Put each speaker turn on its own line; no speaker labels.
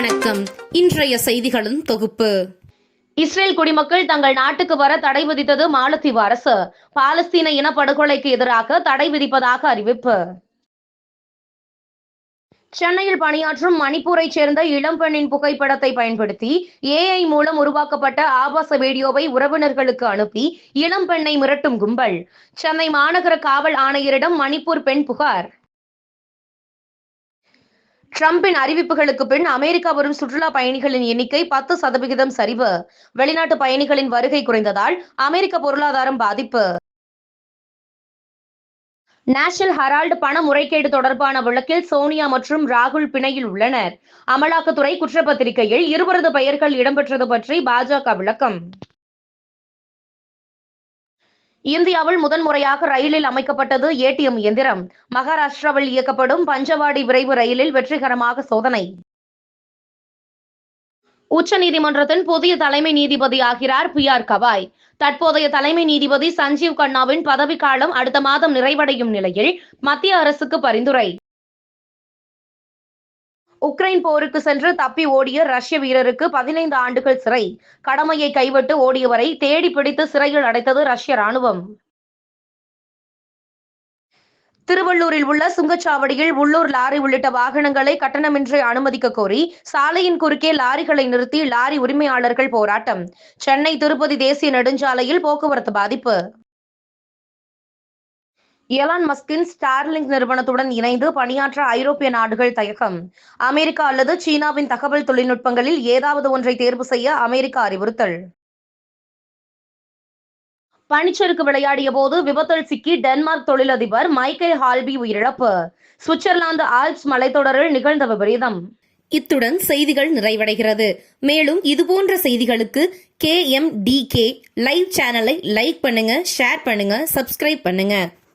இன்றைய செய்திகளின் தொகுப்பு.
இஸ்ரேல் குடிமக்கள் தங்கள் நாட்டுக்கு வர தடை விதித்தது மாலத்தீவு அரசு. பாலஸ்தீன இனப்படுகொலைக்கு எதிராக தடை விதிப்பதாக அறிவிப்பு. சென்னையில் பணியாற்றும் மணிப்பூரைச் சேர்ந்த இளம்பெண்ணின் புகைப்படத்தை பயன்படுத்தி ஏஐ மூலம் உருவாக்கப்பட்ட ஆபாச வீடியோவை உறவினர்களுக்கு அனுப்பி இளம்பெண்ணை மிரட்டும் கும்பல். சென்னை மாநகர காவல் ஆணையரிடம் மணிப்பூர் பெண் புகார். ட்ரம்பின் அறிவிப்புகளுக்கு பின் அமெரிக்கா வரும் சுற்றுலா பயணிகளின் எண்ணிக்கை பத்து சதவிகிதம் சரிவு. வெளிநாட்டு பயணிகளின் வருகை குறைந்ததால் அமெரிக்க பொருளாதாரம் பாதிப்பு. நேஷனல் ஹெரால்டு பண முறைகேடு தொடர்பான வழக்கில் சோனியா மற்றும் ராகுல் பிணையில் உள்ளனர். அமலாக்கத்துறை குற்றப்பத்திரிகையில் இருவரது பெயர்கள் இடம்பெற்றது பற்றி பாஜக விளக்கம். இந்தியாவில் முதன்முறையாக ரயிலில் அமைக்கப்பட்டது ஏடிஎம் இயந்திரம். மகாராஷ்டிராவில் இயக்கப்படும் பஞ்சவாடி விரைவு ரயிலில் வெற்றிகரமாக சோதனை. உச்சநீதிமன்றத்தின் புதிய தலைமை நீதிபதி ஆகிறார் பி ஆர் கவாய். தற்போதைய தலைமை நீதிபதி சஞ்சீவ் கண்ணாவின் பதவிக்காலம் அடுத்த மாதம் நிறைவடையும் நிலையில் மத்திய அரசுக்கு பரிந்துரை. உக்ரைன் போருக்கு சென்று தப்பி ஓடிய ரஷ்ய வீரருக்கு பதினைந்து ஆண்டுகள் சிறை. கடமையை கைவிட்டு ஓடியவரை தேடி பிடித்து சிறையில் அடைத்தது ரஷ்ய ராணுவம் திருவள்ளூரில் உள்ள சுங்கச்சாவடியில் உள்ளூர் லாரி உள்ளிட்ட வாகனங்களை கட்டணமின்றி அனுமதிக்க கோரி சாலையின் குறுக்கே லாரிகளை நிறுத்தி லாரி உரிமையாளர்கள் போராட்டம். சென்னை திருப்பதி தேசிய நெடுஞ்சாலையில் போக்குவரத்து பாதிப்பு. எலான் மஸ்கின் ஸ்டார்லிங்க் நிறுவனத்துடன் இணைந்து பணியாற்ற ஐரோப்பிய நாடுகள் தயக்கம். அமெரிக்கா அல்லது சீனாவின் தகவல் தொழில்நுட்பங்களில் ஏதாவது ஒன்றை தேர்வு செய்ய அமெரிக்கா அறிவுறுத்தல். பனிச்சறுக்கு விளையாடிய போது விபத்தில் சிக்கி டென்மார்க் தொழிலதிபர் மைக்கேல் ஹால்பி உயிரிழப்பு. சுவிட்சர்லாந்து ஆல்ப்ஸ் மலைத்தொடரில் நிகழ்ந்த விபரீதம்.
இத்துடன் செய்திகள் நிறைவடைகிறது. மேலும் இதுபோன்ற செய்திகளுக்கு K M T K live சேனலை லைக் பண்ணுங்க ஷேர் பண்ணுங்க சப்ஸ்கிரைப் பண்ணுங்க.